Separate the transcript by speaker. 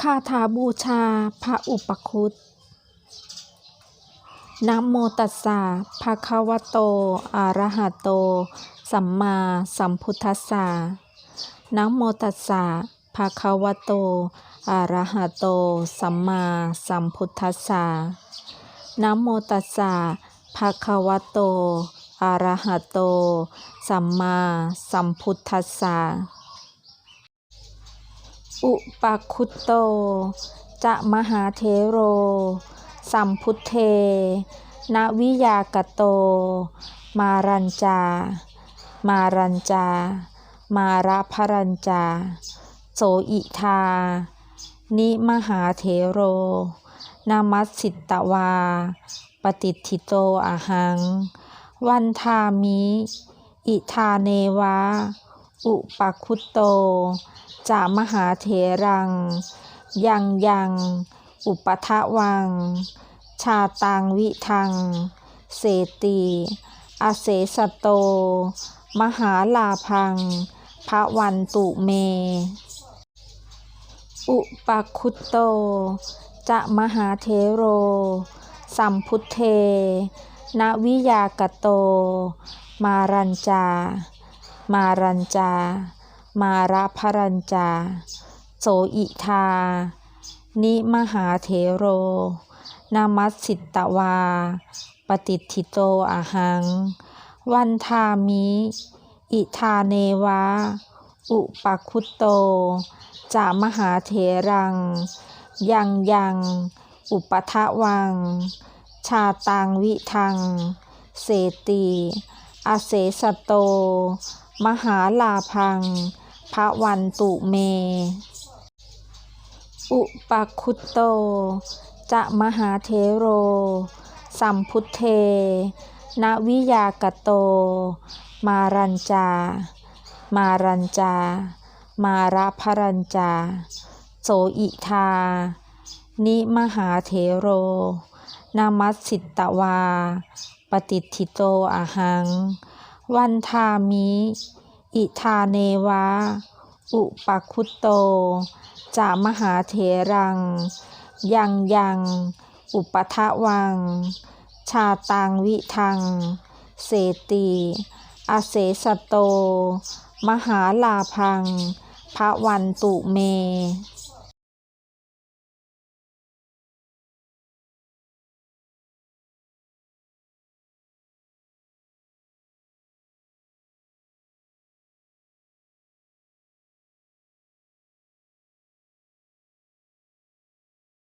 Speaker 1: คาถาบูชาพระอุปคุตนะโมตัสสะภะคะวะโต อะระหะโต สัมมาสัมพุทธัสสะนะโมตัสสะภะคะวะโต อะระหะโต สัมมาสัมพุทธัสสะนะโมตัสสะภะคะวะโต อะระหะโต สัมมาสัมพุทธัสสะ อุปคุตโต จะมหาเทโร สัมพุทเทนวิยากโต มารัญจา มารัญจา มาระพรัญจา โสอิทา นิมหาเทโร นามัสสิตวา ปฏิทิโตอาหัง วันทามิ อิทาเนวะ อุปคุตโต จามหาเถรัง ยังยัง อุปทะวัง ชาตังวิทัง เสติอาเสสโต มหาลาพัง พระวันตุเม อุปคุตโต จะมหาเทโร สัมพุทเทนวิยากโต มารัญจา มารัญจา มาระพรัญจา โสอิทา นิมหาเถโร นามัสสิตวา ปฏิทิโตอาหัง วันทามิ อิทาเนวะ อุปคุตโต จามหาเถรัง ยังยัง อุปทะวัง ชาตังวิทัง เสติอาเสสโต มหาลาพัง พระวันตุเม อุปคุตโต จะมหาเทโร สัมพุทเท นวิยากโต มารัญจา มารัญจา มาระพรัญจา โสอิทา นิมหาเถโร นามัสสิตวา ปฏิทิโตอาหังวันทามิ อิทาเนวะอุปคุตโต จามหาเถรัง ยังยัง อุปทะวัง ชาตังวิทัง เสติอาเสสโต มหาลาพังพระวันตุเม